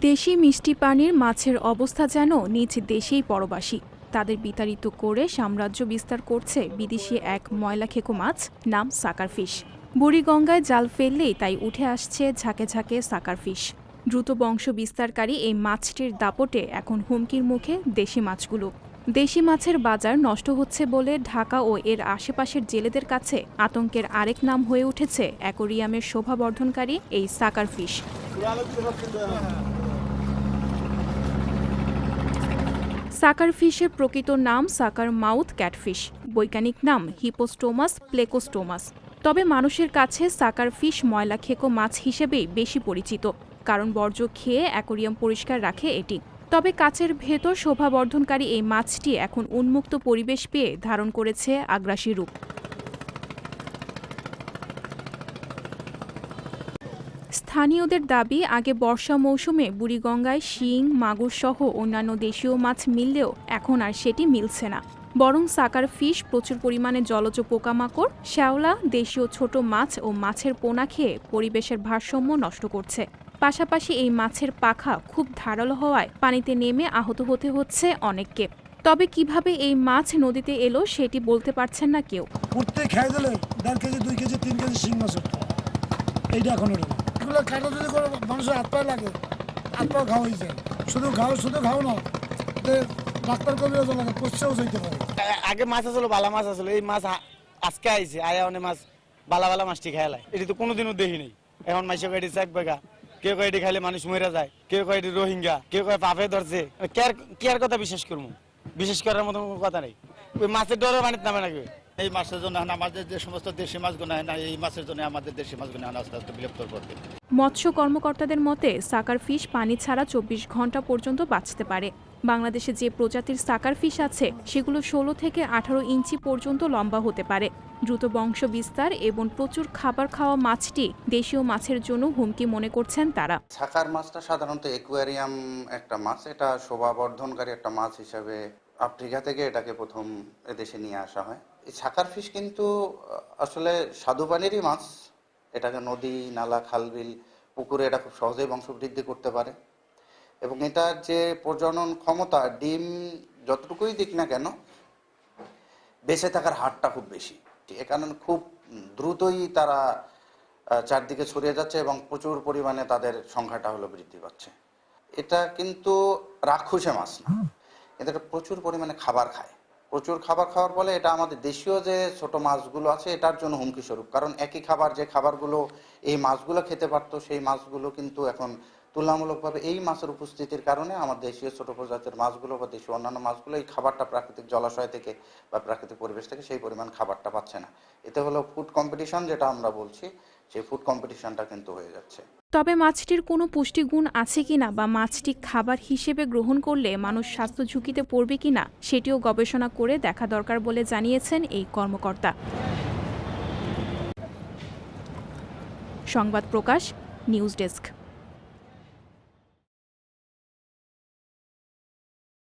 দেশি মিষ্টি পানির মাছের অবস্থা যেন নিজ দেশেই পরবাসী। তাদের বিতাড়িত করে সাম্রাজ্য বিস্তার করছে বিদেশি এক ময়লা খেকো মাছ নাম সাকার সাকারফিশ। বুড়িগঙ্গায় জাল ফেললেই তাই উঠে আসছে ঝাঁকে ঝাঁকে সাকার সাকারফিশ। দ্রুত বংশ বিস্তারকারী এই মাছটির দাপটে এখন হুমকির মুখে দেশি মাছগুলো। দেশি মাছের বাজার নষ্ট হচ্ছে বলে ঢাকা ও এর আশেপাশের জেলেদের কাছে আতঙ্কের আরেক নাম হয়ে উঠেছে অ্যাকোরিয়ামের শোভাবর্ধনকারী এই সাকার সাকারফিশ। সাকার ফিশের প্রকৃত নাম সাকার মাউথ ক্যাটফিশ। বৈজ্ঞানিক নাম হিপোস্টোমাস, প্লেকোস্টোমাস। তবে মানুষের কাছে সাকার ফিশ ময়লা খেকো মাছ হিসেবেই বেশি পরিচিত, কারণ বর্জ্য খেয়ে অ্যাকোরিয়াম পরিষ্কার রাখে এটি। তবে কাচের ভেতর শোভাবর্ধনকারী এই মাছটি এখন উন্মুক্ত পরিবেশ পেয়ে ধারণ করেছে আগ্রাসী রূপ। স্থানীয়দের দাবি, আগে বর্ষা মৌসুমে বুড়িগঙ্গায় শিং, মাগুর সহ অন্যান্য দেশীয় মাছ মিললেও এখন আর সেটি মিলছে না। বরং সাকার ফিশ, প্রচুর পরিমাণে জলজ পোকামাকড়, শ্যাওলা, দেশীয় ছোট মাছ ও মাছের পোনা খেয়ে পরিবেশের ভারসাম্য নষ্ট করছে। পাশাপাশি এই মাছের পাখা খুব ধারালো হওয়ায় পানিতে নেমে আহত হতে হচ্ছে অনেককে। তবে কীভাবে এই মাছ নদীতে এলো সেটি বলতে পারছেন না কেউ। খেয়ে দিলে এগুলো খাটা যদি করে মানুষের হাত পায়ে লাগে, হাত পা ঘাও হয়ে যায়। শুধু ঘাও শুধু ঘাও না ডাক্তার কবিও লাগে কোশ্চেও যাইতে পারে। আগে মাছ আসলো বালা মাছ আসলো এই মাছ আজকে আইছে, আয়া অনেক মাছ বালা বালা মাছটি খেয়ালায় এটি তো কোনোদিনও নেই। এখন মাইসে কয়টি চাক বেগা, কেউ কয় এটি খাইলে মানুষ মরে যায়, কেউ কয় এটি রোহিঙ্গা, কেউ কয় পাপে ধরছে। কেয়ার কথা বিশ্বাস করব বিশ্বাস করার মতো কথা নেই। ওই মাছের ডরে পানিতে নামে নাকি? এই মাছের জন্য এখন আমাদের যে সমস্ত দেশি মাছগুলো হয় না এই মাছের জন্য আমাদের দেশি মাছগুলো এখন আস্তে আস্তে বিলুপ্ত করতে মৎস্য কর্মকর্তাদের মতে সাকার ফিশ পানি ছাড়া চব্বিশ ঘণ্টা পর্যন্ত বাঁচতে পারে। বাংলাদেশে যে প্রজাতির সাকার ফিশ আছে সেগুলো ষোলো থেকে আঠারো ইঞ্চি পর্যন্ত লম্বা হতে পারে। দ্রুত বংশ বিস্তার এবং প্রচুর খাবার খাওয়া মাছটি দেশীয় মাছের জন্য হুমকি মনে করছেন তারা। সাকার মাছটা সাধারণত একুয়ারিয়াম একটা মাছ এটা শোভাবর্ধনকারী একটা মাছ হিসাবে আফ্রিকা থেকে এটাকে প্রথম এদেশে নিয়ে আসা হয়। ছাকার ফিশ কিন্তু আসলে স্বাদু পানিরই মাছ। এটাকে নদী, নালা খালবিল পুকুরে এটা খুব সহজেই বংশবৃদ্ধি করতে পারে। এবং এটার যে প্রজনন ক্ষমতা, ডিম যতটুকুই দিক না কেন, বেঁচে থাকার হারটা খুব বেশি। এ কারণে খুব দ্রুতই তারা চারদিকে ছড়িয়ে যাচ্ছে এবং প্রচুর পরিমাণে তাদের সংখ্যাটা হলো বৃদ্ধি পাচ্ছে। এটা কিন্তু রাক্ষসে মাছ না। এটা প্রচুর পরিমাণে খাবার খায়। প্রচুর খাবার খাওয়ার ফলে এটা আমাদের দেশীয় যে ছোট মাছগুলো আছে, এটার জন্য হুমকি স্বরূপ। কারণ একই খাবার যে খাবারগুলো এই মাছগুলো খেতে পারতো, সেই মাছগুলো কিন্তু এখন তুলনামূলকভাবে এই মাছের উপস্থিতির কারণে আমার দেশীয় ছোট প্রজাতির মাছগুলো বা দেশীয় অন্যান্য মাছগুলো এই খাবারটা প্রাকৃতিক জলাশয় থেকে বা প্রাকৃতিক পরিবেশ থেকে সেই পরিমাণ খাবারটা পাচ্ছে না। এতে হলো ফুড কম্পিটিশন যেটা আমরা বলছি, সেই ফুড কম্পিটিশনটা কিন্তু হয়ে যাচ্ছে। তবে মাছটির কোনো পুষ্টিগুণ আছে কিনা বা মাছটি খাবার হিসেবে গ্রহণ করলে মানুষ স্বাস্থ্য ঝুঁকিতে পড়বে কিনা, সেটিও গবেষণা করে দেখা দরকার বলে জানিয়েছেন এই কর্মকর্তা। সংবাদ প্রকাশ, নিউজ ডেস্ক।